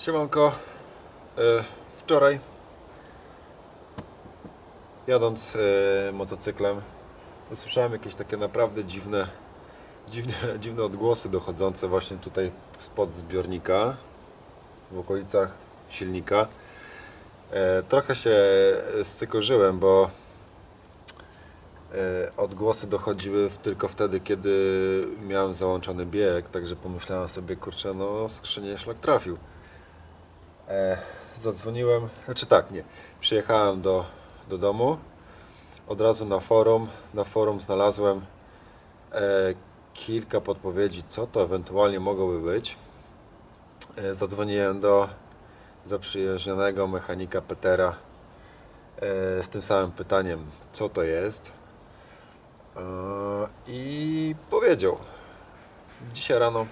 Siemanko. E, wczoraj jadąc e, motocyklem usłyszałem jakieś takie naprawdę dziwne, dziwne, dziwne odgłosy dochodzące właśnie tutaj spod zbiornika w okolicach silnika. E, trochę się scykorzyłem, bo odgłosy dochodziły tylko wtedy, kiedy miałem załączony bieg, także pomyślałem sobie, kurczę, no skrzynię szlak trafił. E, zadzwoniłem, znaczy tak, nie, przyjechałem do, do domu, od razu na forum, na forum znalazłem e, kilka podpowiedzi, co to ewentualnie mogłoby być. E, zadzwoniłem do zaprzyjaźnionego mechanika Petera e, z tym samym pytaniem, co to jest. E, I powiedział. Dzisiaj rano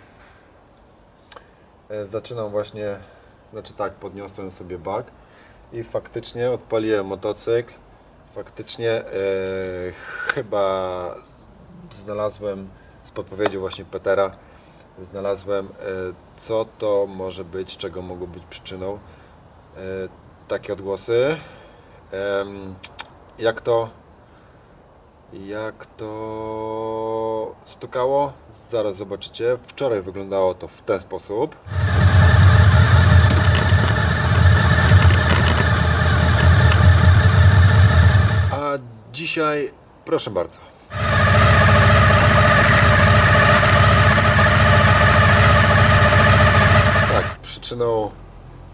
e, zaczynam właśnie, znaczy tak, podniosłem sobie bak i faktycznie odpaliłem motocykl. Faktycznie e, chyba znalazłem z podpowiedzią właśnie Petera, znalazłem e, co to może być, czego mogło być przyczyną. E, takie odgłosy. Em, jak to jak to stukało? Zaraz zobaczycie. Wczoraj wyglądało to w ten sposób. A dzisiaj, proszę bardzo. Tak, przyczyną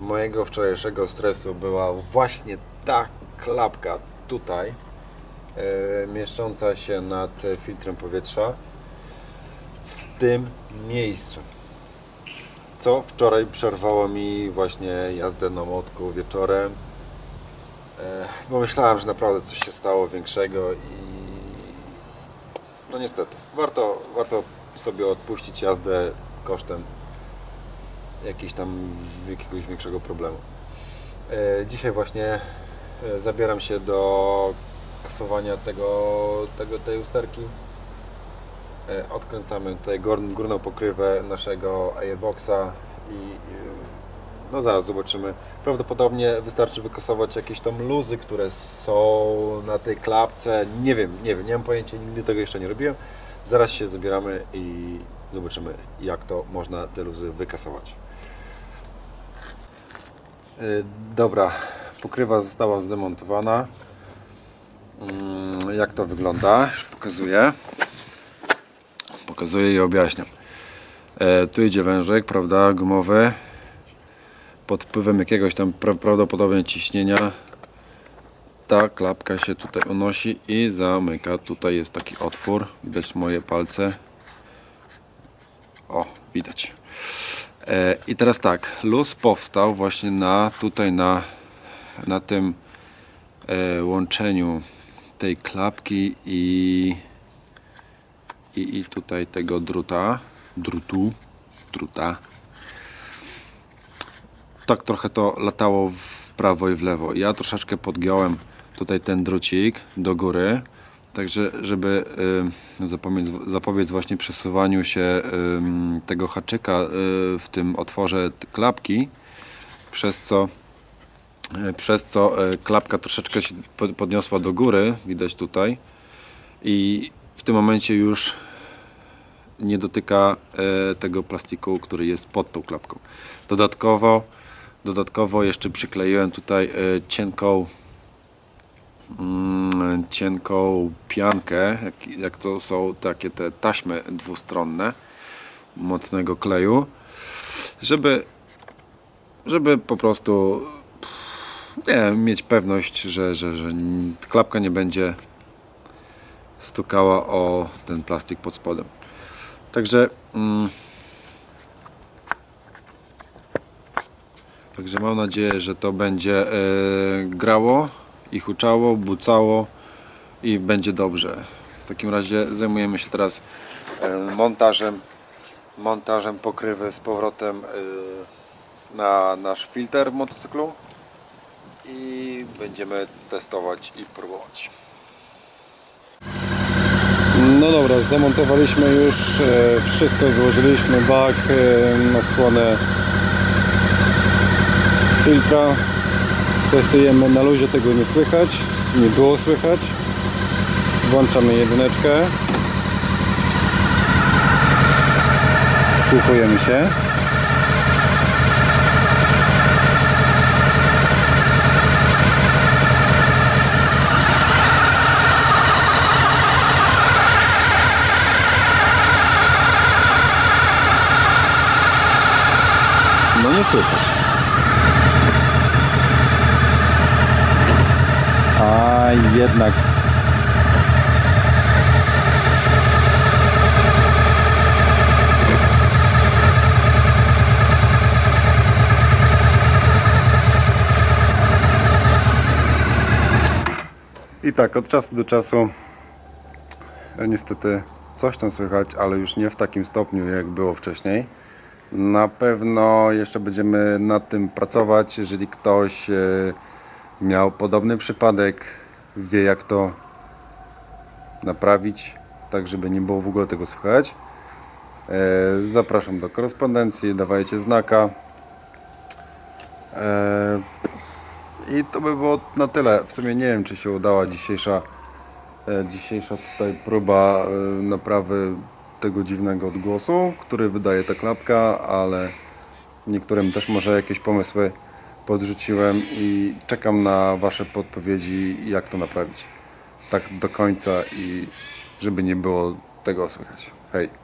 mojego wczorajszego stresu była właśnie ta klapka tutaj, e, mieszcząca się nad filtrem powietrza w tym miejscu. Co wczoraj przerwało mi właśnie jazdę na młotku wieczorem. E, bo myślałem, że naprawdę coś się stało większego i no niestety, warto, warto sobie odpuścić jazdę kosztem jakiegoś tam jakiegoś większego problemu. E, Dzisiaj właśnie e, zabieram się do kasowania tego, tego, tej usterki. Odkręcamy tutaj gór- górną pokrywę naszego airboxa i no zaraz zobaczymy. Prawdopodobnie wystarczy wykasować jakieś tam luzy, które są na tej klapce. Nie wiem, nie wiem, nie mam pojęcia, nigdy tego jeszcze nie robiłem. Zaraz się zabieramy i zobaczymy jak to można te luzy wykasować. Y, Dobra, pokrywa została zdemontowana. Mm, Jak to wygląda? Już pokazuję. Pokazuję i objaśniam. E, tu idzie wężyk, prawda, gumowy. Pod wpływem jakiegoś tam pra- prawdopodobnie ciśnienia ta klapka się tutaj unosi i zamyka. Tutaj jest taki otwór. Widać moje palce. O, widać. E, I teraz tak, luz powstał właśnie na tutaj na, na tym e, łączeniu tej klapki i, i, i tutaj tego druta, drutu, druta. Tak trochę to latało w prawo i w lewo. Ja troszeczkę podgiąłem tutaj ten drucik do góry, także żeby zapobiec, zapobiec właśnie przesuwaniu się tego haczyka y, w tym otworze klapki, przez co y, przez co y, klapka troszeczkę się po- podniosła do góry, widać tutaj i w tym momencie już nie dotyka e, tego plastiku, który jest pod tą klapką. Dodatkowo, dodatkowo jeszcze przykleiłem tutaj e, cienką mm, cienką piankę, jak, to są takie te taśmy dwustronne mocnego kleju, żeby żeby po prostu nie mieć pewność, że, że, że klapka nie będzie stukała o ten plastik pod spodem. Także mm, Także mam nadzieję, że to będzie e, grało i huczało, bucało i będzie dobrze. W takim razie zajmujemy się teraz e, montażem montażem pokrywy z powrotem e, na nasz filtr motocyklu i będziemy testować i próbować. No dobra, zamontowaliśmy już wszystko, złożyliśmy bak, nasłonę filtra. Testujemy na luzie, tego nie słychać. Nie było słychać. Włączamy jedyneczkę. Wsłuchujemy się. No nie słychać. A jednak. I tak, od czasu do czasu e, niestety coś tam słychać, ale już nie w takim stopniu jak było wcześniej. Na pewno jeszcze będziemy nad tym pracować. Jeżeli ktoś e, miał podobny przypadek, wie jak to naprawić, tak żeby nie było w ogóle tego słychać. E, Zapraszam do korespondencji, dawajcie znaka. E, I to by było na tyle. W sumie nie wiem, czy się udała dzisiejsza, e, dzisiejsza tutaj próba naprawy tego dziwnego odgłosu, który wydaje ta klapka, ale niektórym też może jakieś pomysły podrzuciłem i czekam na Wasze podpowiedzi, jak to naprawić. Tak do końca i żeby nie było tego słychać. Hej!